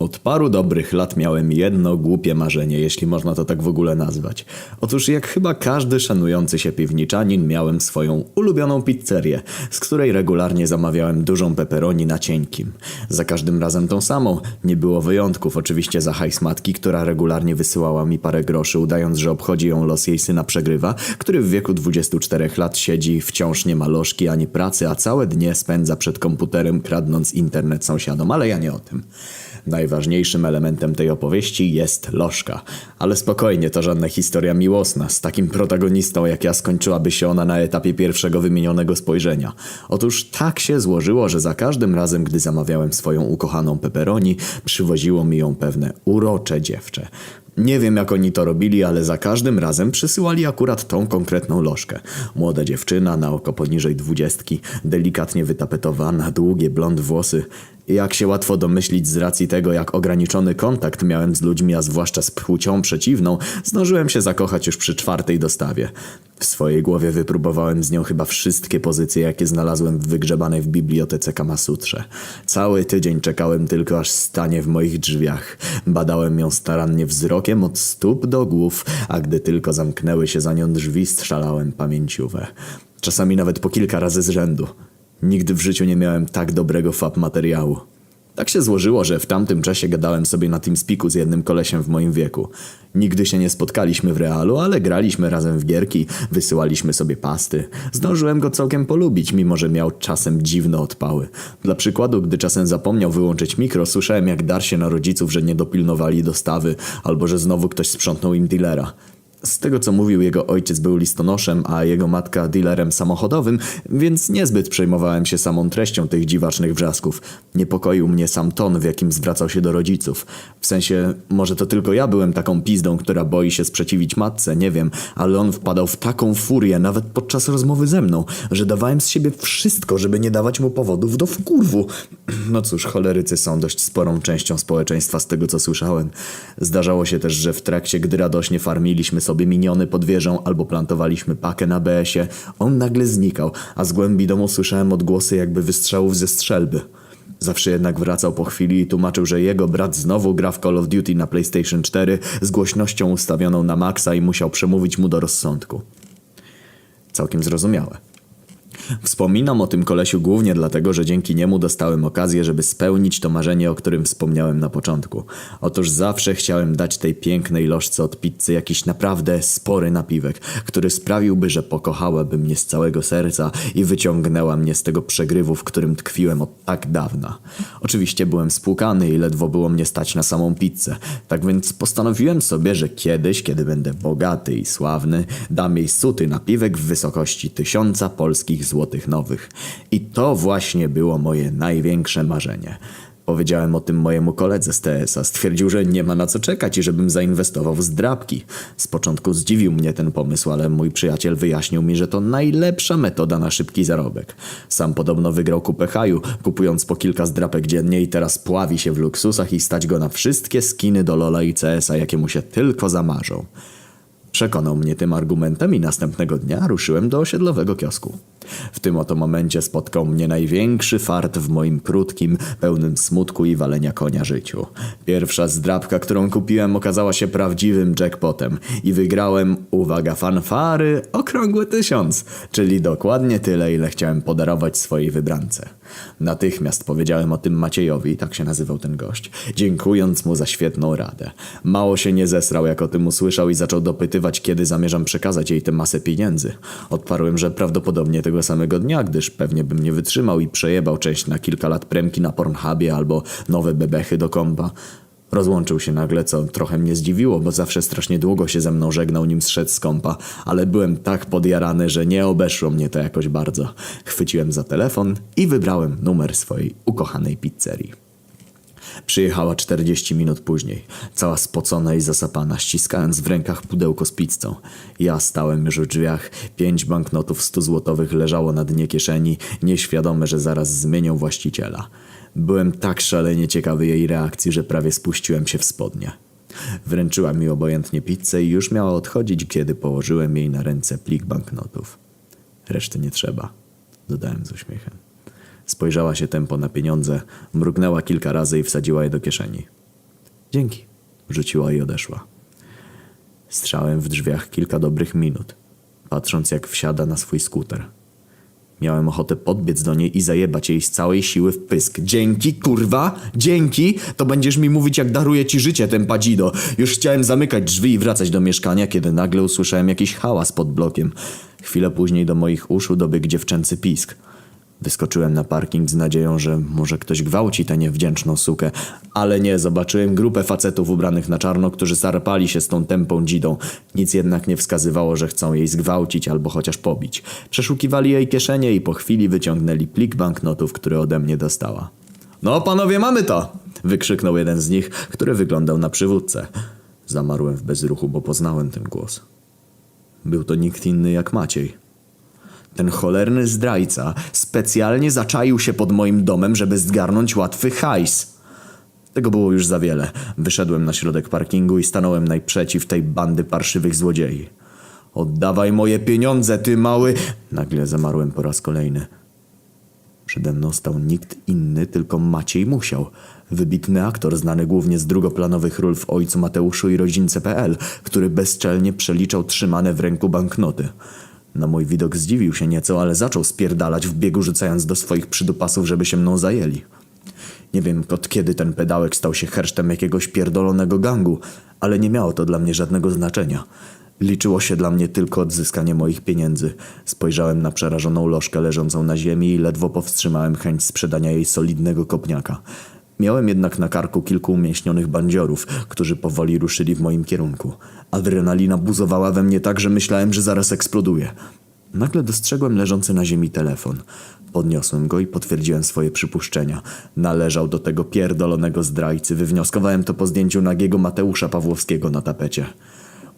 Od paru dobrych lat miałem jedno głupie marzenie, jeśli można to tak w ogóle nazwać. Otóż jak chyba każdy szanujący się piwniczanin miałem swoją ulubioną pizzerię, z której regularnie zamawiałem dużą pepperoni na cienkim. Za każdym razem tą samą, nie było wyjątków oczywiście za hajs matki, która regularnie wysyłała mi parę groszy, udając, że obchodzi ją los jej syna przegrywa, który w wieku 24 lat siedzi, wciąż nie ma lożki ani pracy, a całe dnie spędza przed komputerem kradnąc internet sąsiadom, ale ja nie o tym. Najważniejszym elementem tej opowieści jest lożka. Ale spokojnie, to żadna historia miłosna. Z takim protagonistą jak ja skończyłaby się ona na etapie pierwszego wymienionego spojrzenia. Otóż tak się złożyło, że za każdym razem, gdy zamawiałem swoją ukochaną pepperoni, przywoziło mi ją pewne urocze dziewczę. Nie wiem jak oni to robili, ale za każdym razem przysyłali akurat tą konkretną lożkę. Młoda dziewczyna na oko poniżej dwudziestki, delikatnie wytapetowana, długie blond włosy. Jak się łatwo domyślić z racji tego, jak ograniczony kontakt miałem z ludźmi, a zwłaszcza z płcią przeciwną, zdążyłem się zakochać już przy czwartej dostawie. W swojej głowie wypróbowałem z nią chyba wszystkie pozycje, jakie znalazłem w wygrzebanej w bibliotece Kamasutrze. Cały tydzień czekałem tylko, aż stanie w moich drzwiach. Badałem ją starannie wzrokiem od stóp do głów, a gdy tylko zamknęły się za nią drzwi, strzelałem pamięciówę. Czasami nawet po kilka razy z rzędu. Nigdy w życiu nie miałem tak dobrego fab materiału. Tak się złożyło, że w tamtym czasie gadałem sobie na TeamSpeaku z jednym kolesiem w moim wieku. Nigdy się nie spotkaliśmy w realu, ale graliśmy razem w gierki, wysyłaliśmy sobie pasty. Zdążyłem go całkiem polubić, mimo że miał czasem dziwne odpały. Dla przykładu, gdy czasem zapomniał wyłączyć mikro, słyszałem jak dar się na rodziców, że nie dopilnowali dostawy, albo że znowu ktoś sprzątnął im dealera. Z tego co mówił, jego ojciec był listonoszem, a jego matka dealerem samochodowym, więc niezbyt przejmowałem się samą treścią tych dziwacznych wrzasków. Niepokoił mnie sam ton, w jakim zwracał się do rodziców. W sensie, może to tylko ja byłem taką pizdą, która boi się sprzeciwić matce, nie wiem, ale on wpadał w taką furię, nawet podczas rozmowy ze mną, że dawałem z siebie wszystko, żeby nie dawać mu powodów do wkurwu. No cóż, cholerycy są dość sporą częścią społeczeństwa z tego co słyszałem. Zdarzało się też, że w trakcie, gdy radośnie farmiliśmy sobie miniony pod wieżą albo plantowaliśmy pakę na BS-ie, on nagle znikał, a z głębi domu słyszałem odgłosy jakby wystrzałów ze strzelby. Zawsze jednak wracał po chwili i tłumaczył, że jego brat znowu gra w Call of Duty na PlayStation 4 z głośnością ustawioną na maksa i musiał przemówić mu do rozsądku. Całkiem zrozumiałe. Wspominam o tym kolesiu głównie dlatego, że dzięki niemu dostałem okazję, żeby spełnić to marzenie, o którym wspomniałem na początku. Otóż zawsze chciałem dać tej pięknej lożce od pizzy jakiś naprawdę spory napiwek, który sprawiłby, że pokochałaby mnie z całego serca i wyciągnęła mnie z tego przegrywu, w którym tkwiłem od tak dawna. Oczywiście byłem spłukany i ledwo było mnie stać na samą pizzę, tak więc postanowiłem sobie, że kiedyś, kiedy będę bogaty i sławny, dam jej suty napiwek w wysokości tysiąca polskich złotych nowych. I to właśnie było moje największe marzenie. Powiedziałem o tym mojemu koledze z TS-a. Stwierdził, że nie ma na co czekać i żebym zainwestował w zdrabki. Z początku zdziwił mnie ten pomysł, ale mój przyjaciel wyjaśnił mi, że to najlepsza metoda na szybki zarobek. Sam podobno wygrał kupę haju, kupując po kilka zdrapek dziennie i teraz pławi się w luksusach i stać go na wszystkie skiny do Lola i CS-a, jakie mu się tylko zamarzą. Przekonał mnie tym argumentem i następnego dnia ruszyłem do osiedlowego kiosku. W tym oto momencie spotkał mnie największy fart w moim krótkim, pełnym smutku i walenia konia życiu. Pierwsza zdrabka, którą kupiłem, okazała się prawdziwym jackpotem i wygrałem, uwaga, fanfary, okrągły tysiąc, czyli dokładnie tyle, ile chciałem podarować swojej wybrance. Natychmiast powiedziałem o tym Maciejowi, tak się nazywał ten gość, dziękując mu za świetną radę. Mało się nie zesrał, jak o tym usłyszał i zaczął dopytywać, kiedy zamierzam przekazać jej tę masę pieniędzy. Odparłem, że prawdopodobnie tego samego dnia, gdyż pewnie bym nie wytrzymał i przejebał część na kilka lat premki na Pornhubie albo nowe bebechy do kompa. Rozłączył się nagle, co trochę mnie zdziwiło, bo zawsze strasznie długo się ze mną żegnał, nim zszedł z kompa, ale byłem tak podjarany, że nie obeszło mnie to jakoś bardzo. Chwyciłem za telefon i wybrałem numer swojej ukochanej pizzerii. Przyjechała 40 minut później, cała spocona i zasapana, ściskając w rękach pudełko z pizzą. Ja stałem już w drzwiach, pięć banknotów 100 złotowych leżało na dnie kieszeni, nieświadome, że zaraz zmienią właściciela. Byłem tak szalenie ciekawy jej reakcji, że prawie spuściłem się w spodnie. Wręczyła mi obojętnie pizzę i już miała odchodzić, kiedy położyłem jej na ręce plik banknotów. Reszty nie trzeba, dodałem z uśmiechem. Spojrzała się tempo na pieniądze, mrugnęła kilka razy i wsadziła je do kieszeni. Dzięki, rzuciła i odeszła. Strzałem w drzwiach kilka dobrych minut, patrząc jak wsiada na swój skuter. Miałem ochotę podbiec do niej i zajebać jej z całej siły w pysk. Dzięki, kurwa, dzięki, to będziesz mi mówić jak daruję ci życie, ten padzido. Już chciałem zamykać drzwi i wracać do mieszkania, kiedy nagle usłyszałem jakiś hałas pod blokiem. Chwilę później do moich uszu dobiegł dziewczęcy pisk. Wyskoczyłem na parking z nadzieją, że może ktoś gwałci tę niewdzięczną sukę, ale nie, zobaczyłem grupę facetów ubranych na czarno, którzy sarpali się z tą tępą dzidą. Nic jednak nie wskazywało, że chcą jej zgwałcić albo chociaż pobić. Przeszukiwali jej kieszenie i po chwili wyciągnęli plik banknotów, który ode mnie dostała. No panowie, mamy to! wykrzyknął jeden z nich, który wyglądał na przywódcę. Zamarłem w bezruchu, bo poznałem ten głos. Był to nikt inny jak Maciej. Ten cholerny zdrajca specjalnie zaczaił się pod moim domem, żeby zgarnąć łatwy hajs. Tego było już za wiele. Wyszedłem na środek parkingu i stanąłem najprzeciw tej bandy parszywych złodziei. Oddawaj moje pieniądze, ty mały... Nagle zamarłem po raz kolejny. Przede mną stał nikt inny, tylko Maciej Musiał. Wybitny aktor, znany głównie z drugoplanowych ról w Ojcu Mateuszu i Rodzince.pl, który bezczelnie przeliczał trzymane w ręku banknoty. Na mój widok zdziwił się nieco, ale zaczął spierdalać w biegu, rzucając do swoich przydupasów, żeby się mną zajęli. Nie wiem od kiedy ten pedałek stał się hersztem jakiegoś pierdolonego gangu, ale nie miało to dla mnie żadnego znaczenia. Liczyło się dla mnie tylko odzyskanie moich pieniędzy. Spojrzałem na przerażoną lożkę leżącą na ziemi i ledwo powstrzymałem chęć sprzedania jej solidnego kopniaka. Miałem jednak na karku kilku umięśnionych bandziorów, którzy powoli ruszyli w moim kierunku. Adrenalina buzowała we mnie tak, że myślałem, że zaraz eksploduje. Nagle dostrzegłem leżący na ziemi telefon. Podniosłem go i potwierdziłem swoje przypuszczenia. Należał do tego pierdolonego zdrajcy. Wywnioskowałem to po zdjęciu nagiego Mateusza Pawłowskiego na tapecie.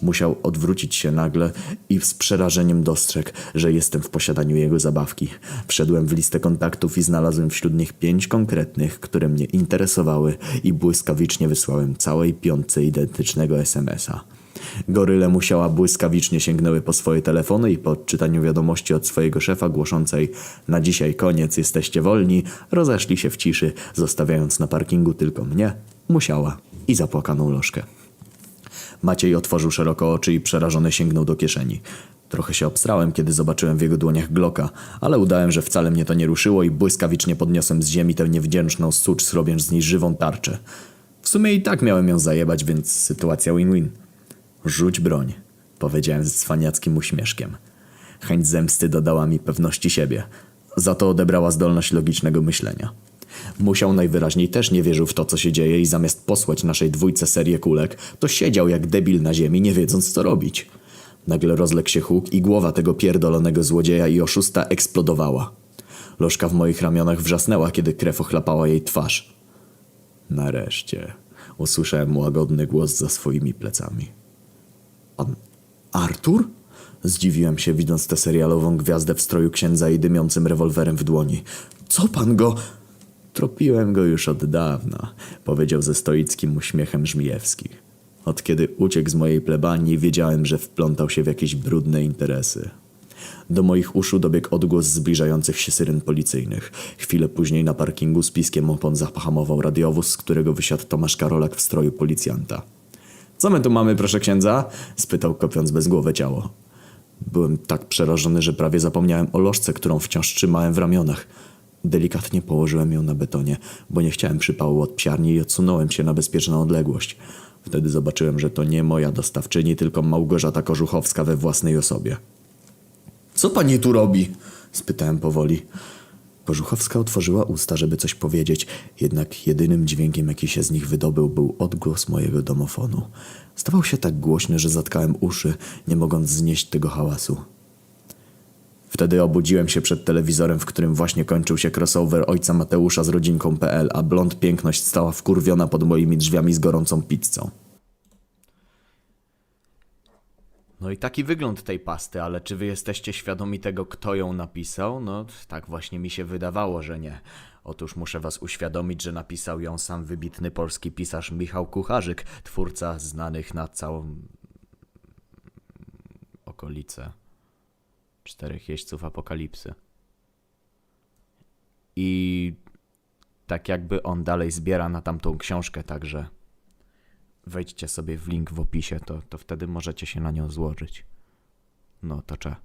Musiał odwrócić się nagle i z przerażeniem dostrzegł, że jestem w posiadaniu jego zabawki. Wszedłem w listę kontaktów i znalazłem wśród nich pięć konkretnych, które mnie interesowały i błyskawicznie wysłałem całej piątce identycznego SMS-a. Goryle musiała błyskawicznie sięgnęły po swoje telefony i po odczytaniu wiadomości od swojego szefa głoszącej na dzisiaj koniec, jesteście wolni, rozeszli się w ciszy, zostawiając na parkingu tylko mnie, musiała i zapłakaną lożkę. Maciej otworzył szeroko oczy i przerażony sięgnął do kieszeni. Trochę się obstrałem, kiedy zobaczyłem w jego dłoniach Glocka, ale udałem, że wcale mnie to nie ruszyło i błyskawicznie podniosłem z ziemi tę niewdzięczną sucz, robiąc z niej żywą tarczę. W sumie i tak miałem ją zajebać, więc sytuacja win-win. Rzuć broń, powiedziałem z cwaniackim uśmieszkiem. Chęć zemsty dodała mi pewności siebie. Za to odebrała zdolność logicznego myślenia. Musiał najwyraźniej też nie wierzył w to, co się dzieje i zamiast posłać naszej dwójce serię kulek, to siedział jak debil na ziemi, nie wiedząc co robić. Nagle rozległ się huk i głowa tego pierdolonego złodzieja i oszusta eksplodowała. Lożka w moich ramionach wrzasnęła, kiedy krew ochlapała jej twarz. Nareszcie usłyszałem łagodny głos za swoimi plecami. Pan Artur? Zdziwiłem się, widząc tę serialową gwiazdę w stroju księdza i dymiącym rewolwerem w dłoni. Co pan go... Tropiłem go już od dawna, powiedział ze stoickim uśmiechem Żmijewski. Od kiedy uciekł z mojej plebanii, wiedziałem, że wplątał się w jakieś brudne interesy. Do moich uszu dobiegł odgłos zbliżających się syren policyjnych. Chwilę później na parkingu z piskiem opon zahamował radiowóz, z którego wysiadł Tomasz Karolak w stroju policjanta. Co my tu mamy, proszę księdza? spytał kopiąc bezgłowe ciało. Byłem tak przerażony, że prawie zapomniałem o lożce, którą wciąż trzymałem w ramionach. Delikatnie położyłem ją na betonie, bo nie chciałem przypału od psiarni i odsunąłem się na bezpieczną odległość. Wtedy zobaczyłem, że to nie moja dostawczyni, tylko Małgorzata Korzuchowska we własnej osobie. Co pani tu robi? spytałem powoli. Korzuchowska otworzyła usta, żeby coś powiedzieć, jednak jedynym dźwiękiem, jaki się z nich wydobył, był odgłos mojego domofonu. Stawał się tak głośny, że zatkałem uszy, nie mogąc znieść tego hałasu. Wtedy obudziłem się przed telewizorem, w którym właśnie kończył się crossover ojca Mateusza z rodzinką.pl, a blond piękność stała wkurwiona pod moimi drzwiami z gorącą pizzą. No i taki wygląd tej pasty, ale czy wy jesteście świadomi tego, kto ją napisał? No, tak właśnie mi się wydawało, że nie. Otóż muszę was uświadomić, że napisał ją sam wybitny polski pisarz Michał Kucharzyk, twórca znanych na całą okolicę czterech jeźdźców apokalipsy. I tak jakby on dalej zbiera na tamtą książkę, także wejdźcie sobie w link w opisie, to, to wtedy możecie się na nią złożyć. No to cze.